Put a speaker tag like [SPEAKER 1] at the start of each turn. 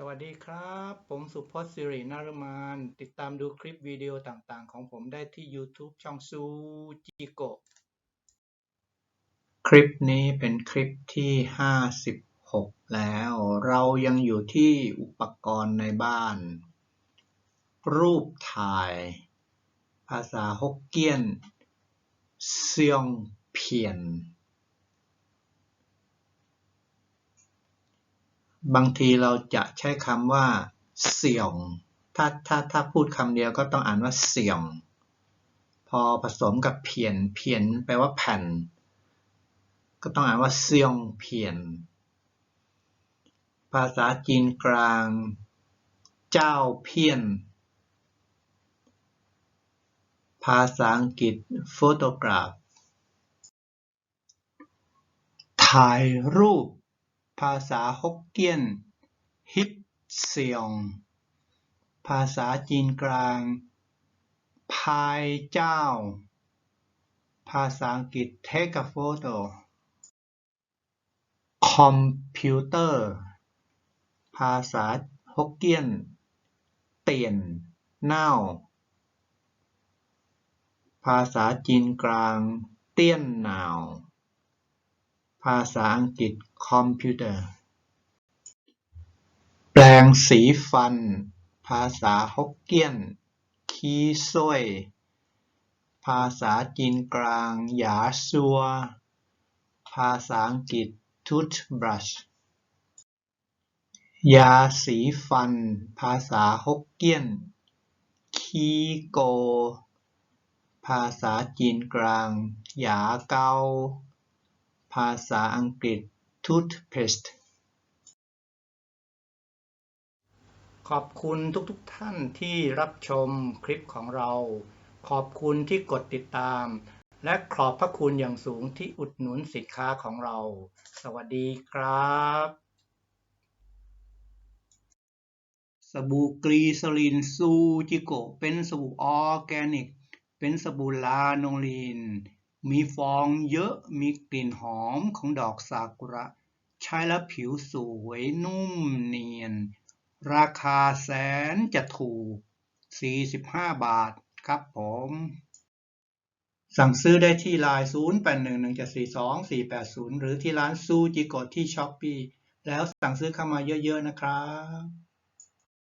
[SPEAKER 1] สวัสดีครับ ผมสุพจน์สิรินารมานติดตามดูคลิปวิดีโอต่างๆ ของผมได้ที่ YouTube ช่องซูจิโกคลิปนี้เป็นคลิปที่ 56 แล้ว เรายังอยู่ที่อุปกรณ์ในบ้าน รูปถ่าย ภาษาฮกเกี้ยน เซียงเพียน บางทีเราจะใช้คำว่าเสี่ยง ถ้าถ้าถ้าพูดคำเดียวก็ต้องอ่านว่าเสี่ยง พอผสมกับเพียน เพียนแปลว่าแผ่น ก็ต้องอ่านว่าเซียงเพียน ภาษาจีนกลาง เจ้าเพียน ภาษาอังกฤษ photograph ถ่ายรูป ภาษาฮกเกี้ยน ฮิปเซียง ภาษาจีนกลาง พายเจ้า ภาษาอังกฤษ take a photo คอมพิวเตอร์ ภาษาฮกเกี้ยน เตียน เน่า ภาษาจีนกลาง เตี้ยนหนาว ภาษาอังกฤษคอมพิวเตอร์ แปรงสีฟัน ภาษาฮกเกี้ยน คีซ้วยภาษาจีนกลางหยาซัว ภาษาอังกฤษ toothbrush ยาสีฟัน ภาษาฮกเกี้ยน คีโก ภาษาจีนกลาง หยาเกา ภาษาอังกฤษ toothpaste ขอบคุณทุกๆทท่านที่รับชมคลิปของเรา ขอบคุณที่กดติดตาม และขอบพระคุณอย่างสูงที่อุดหนุนสินค้าของเรา สวัสดีครับ สบู่กรีซลินซูจิโก เป็นสบู่ออร์แกนิก เป็นสบู่ลาโนลีน มีฟองเยอะมีกลิ่นหอมของดอกซากุระ ใช้แล้วผิวสวยนุ่มเนียน ราคาแสนจะถูก 45 บาทครับผม สั่งซื้อได้ที่ไลน์0811742480 หรือที่ร้านซูจิโกะที่ช้อปปีแล้วสั่งซื้อเข้ามาเยอะๆนะครับ